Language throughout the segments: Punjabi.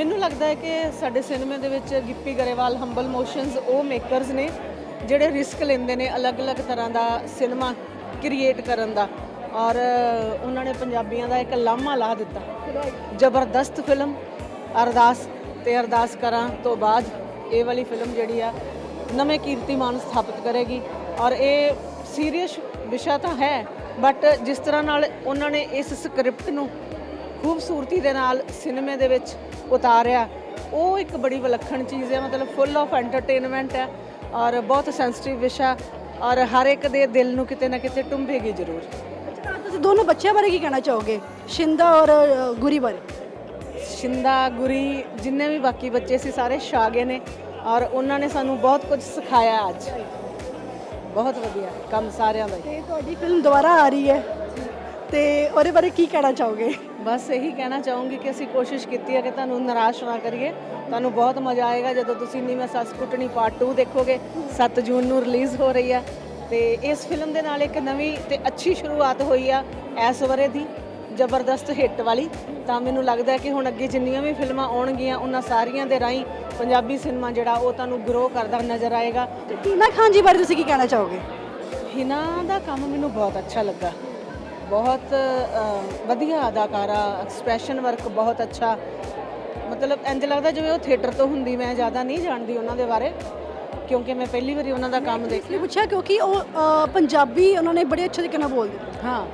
ਮੈਨੂੰ ਲੱਗਦਾ ਹੈ ਕਿ ਸਾਡੇ ਸਿਨੇਮੇ ਦੇ ਵਿੱਚ ਗਿੱਪੀ ਗਰੇਵਾਲ ਹੰਬਲ ਮੋਸ਼ਨਸ ਉਹ ਮੇਕਰਸ ਨੇ ਜਿਹੜੇ ਰਿਸਕ ਲੈਂਦੇ ਨੇ ਅਲੱਗ-ਅਲੱਗ ਤਰ੍ਹਾਂ ਦਾ ਸਿਨੇਮਾ ਕ੍ਰੀਏਟ ਕਰਨ ਦਾ। ਔਰ ਉਹਨਾਂ ਨੇ ਪੰਜਾਬੀਆਂ ਦਾ ਇੱਕ ਲਾਮਾ ਲਾ ਦਿੱਤਾ। ਜ਼ਬਰਦਸਤ ਫਿਲਮ ਅਰਦਾਸ ਤੇ ਅਰਦਾਸ ਕਰਾਂ ਤੋਂ ਬਾਅਦ ਇਹ ਵਾਲੀ ਫਿਲਮ ਜਿਹੜੀ ਆ, ਨਵੇਂ ਕੀਰਤੀਮਾਨ ਸਥਾਪਿਤ ਕਰੇਗੀ। ਔਰ ਇਹ ਸੀਰੀਅਸ ਵਿਸ਼ਾ ਤਾਂ ਹੈ ਬਟ ਜਿਸ ਤਰ੍ਹਾਂ ਨਾਲ ਉਹਨਾਂ ਨੇ ਇਸ ਸਕ੍ਰਿਪਟ ਨੂੰ ਖੂਬਸੂਰਤੀ ਦੇ ਨਾਲ ਸਿਨੇਮੇ ਦੇ ਵਿੱਚ ਉਤਾਰਿਆ। ਉਹ ਇੱਕ ਬੜੀ ਵਿਲੱਖਣ ਚੀਜ਼ ਹੈ ਮਤਲਬ ਫੁੱਲ ਆਫ ਐਂਟਰਟੇਨਮੈਂਟ ਹੈ ਔਰ ਬਹੁਤ ਸੈਂਸਿਟਿਵ ਵਿਸ਼ਾ ਔਰ ਹਰ ਇੱਕ ਦੇ ਦਿਲ ਨੂੰ ਕਿਤੇ ਨਾ ਕਿਤੇ ਟੁੰਬੇਗੀ ਜ਼ਰੂਰ। ਤੁਸੀਂ ਦੋਨੋਂ ਬੱਚਿਆਂ ਬਾਰੇ ਕੀ ਕਹਿਣਾ ਚਾਹੋਗੇ? ਸ਼ਿੰਦਾ ਔਰ ਗੁਰੀ ਬਾਰੇ। ਸ਼ਿੰਦਾ ਗੁਰੀ ਜਿੰਨੇ ਵੀ ਬਾਕੀ ਬੱਚੇ ਸੀ ਸਾਰੇ ਸ਼ਾਗੇ ਨੇ ਔਰ ਉਹਨਾਂ ਨੇ ਸਾਨੂੰ ਬਹੁਤ ਕੁਝ ਸਿਖਾਇਆ ਅੱਜ। ਬਹੁਤ ਵਧੀਆ ਕੰਮ ਸਾਰਿਆਂ ਦਾ। ਤੇ ਤੁਹਾਡੀ ਫਿਲਮ ਦੁਬਾਰਾ ਆ ਰਹੀ ਹੈ। ਤੇ ਉਹਦੇ ਬਾਰੇ ਕੀ ਕਹਿਣਾ ਚਾਹੋਗੇ? ਬਸ ਇਹੀ ਕਹਿਣਾ ਚਾਹੂੰਗੀ ਕਿ ਅਸੀਂ ਕੋਸ਼ਿਸ਼ ਕੀਤੀ ਹੈ ਕਿ ਤੁਹਾਨੂੰ ਨਿਰਾਸ਼ ਨਾ ਕਰੀਏ। ਤੁਹਾਨੂੰ ਬਹੁਤ ਮਜ਼ਾ ਆਏਗਾ ਜਦੋਂ ਤੁਸੀਂ ਨੀ ਮੈਂ ਸੱਸ ਕੁੱਟਣੀ ਪਾਰਟ 2 ਦੇਖੋਗੇ। 7 ਜੂਨ ਨੂੰ ਰਿਲੀਜ਼ ਹੋ ਰਹੀ ਆ ਤੇ ਇਸ ਫਿਲਮ ਦੇ ਨਾਲ ਇੱਕ ਨਵੀਂ ਤੇ ਅੱਛੀ ਸ਼ੁਰੂਆਤ ਹੋਈ ਆ ਇਸ ਵਰੇ ਦੀ ਜ਼ਬਰਦਸਤ ਹਿੱਟ ਵਾਲੀ। ਤਾਂ ਮੈਨੂੰ ਲੱਗਦਾ ਹੈ ਕਿ ਹੁਣ ਅੱਗੇ ਜਿੰਨੀਆਂ ਵੀ ਫਿਲਮਾਂ ਆਉਣਗੀਆਂ ਉਹਨਾਂ ਸਾਰੀਆਂ ਦੇ ਰਾਹੀਂ ਪੰਜਾਬੀ ਸਿਨੇਮਾ ਜਿਹੜਾ ਉਹ ਤੁਹਾਨੂੰ ਗਰੋ ਕਰਦਾ ਨਜ਼ਰ ਆਏਗਾ। ਤੇ ਟੀਨਾ ਖਾਨ ਜੀ ਬਾਰੇ ਤੁਸੀਂ ਕੀ ਕਹਿਣਾ ਚਾਹੋਗੇ? ਹਿਨਾ ਦਾ ਕੰਮ ਮੈਨੂੰ ਬਹੁਤ ਅੱਛਾ ਲੱਗਾ। ਬਹੁਤ ਵਧੀਆ ਅਦਾਕਾਰਾ ਐਕਸਪ੍ਰੈਸ਼ਨ ਵਰਕ ਬਹੁਤ ਅੱਛਾ। ਮਤਲਬ ਇੰਜ ਲੱਗਦਾ ਜਿਵੇਂ ਉਹ ਥੀਏਟਰ ਤੋਂ ਹੁੰਦੀ ਮੈਂ ਜ਼ਿਆਦਾ ਨਹੀਂ ਜਾਣਦੀ ਉਹਨਾਂ ਦੇ ਬਾਰੇ ਕਿਉਂਕਿ ਮੈਂ ਪਹਿਲੀ ਵਾਰੀ ਉਹਨਾਂ ਦਾ ਕੰਮ ਦੇਖਿਆ। ਪੁੱਛਿਆ ਕਿਉਂਕਿ ਉਹ ਪੰਜਾਬੀ ਉਹਨਾਂ ਨੇ ਬੜੇ ਅੱਛੇ ਤਰੀਕੇ ਨਾਲ ਬੋਲਦੇ ਹਾਂ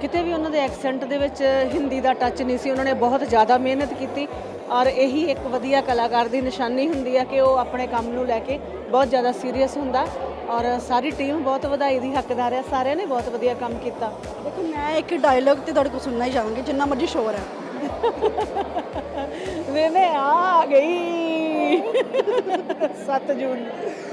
ਕਿਤੇ ਵੀ ਉਹਨਾਂ ਦੇ ਐਕਸੈਂਟ ਦੇ ਵਿੱਚ ਹਿੰਦੀ ਦਾ ਟੱਚ ਨਹੀਂ ਸੀ ਉਹਨਾਂ ਨੇ ਬਹੁਤ ਜ਼ਿਆਦਾ ਮਿਹਨਤ ਕੀਤੀ। ਔਰ ਇਹੀ ਇੱਕ ਵਧੀਆ ਕਲਾਕਾਰ ਦੀ ਨਿਸ਼ਾਨੀ ਹੁੰਦੀ ਹੈ ਕਿ ਉਹ ਆਪਣੇ ਕੰਮ ਨੂੰ ਲੈ ਕੇ ਬਹੁਤ ਜ਼ਿਆਦਾ ਸੀਰੀਅਸ ਹੁੰਦਾ। ਔਰ ਸਾਰੀ ਟੀਮ ਬਹੁਤ ਵਧਾਈ ਦੀ ਹੱਕਦਾਰ ਹੈ ਸਾਰਿਆਂ ਨੇ ਬਹੁਤ ਵਧੀਆ ਕੰਮ ਕੀਤਾ। ਦੇਖੋ ਮੈਂ ਇੱਕ ਡਾਇਲੌਗ ਤੇ ਤੁਹਾਡੇ ਕੋਲ ਸੁਣਨਾ ਹੀ ਚਾਹਾਂਗੀ ਜਿੰਨਾ ਮਰਜ਼ੀ ਸ਼ੋਰ ਹੈ। ਵੇਨੇ ਆ ਗਈ। 7 ਜੂਨ।